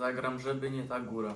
Zagram, żeby nie ta góra.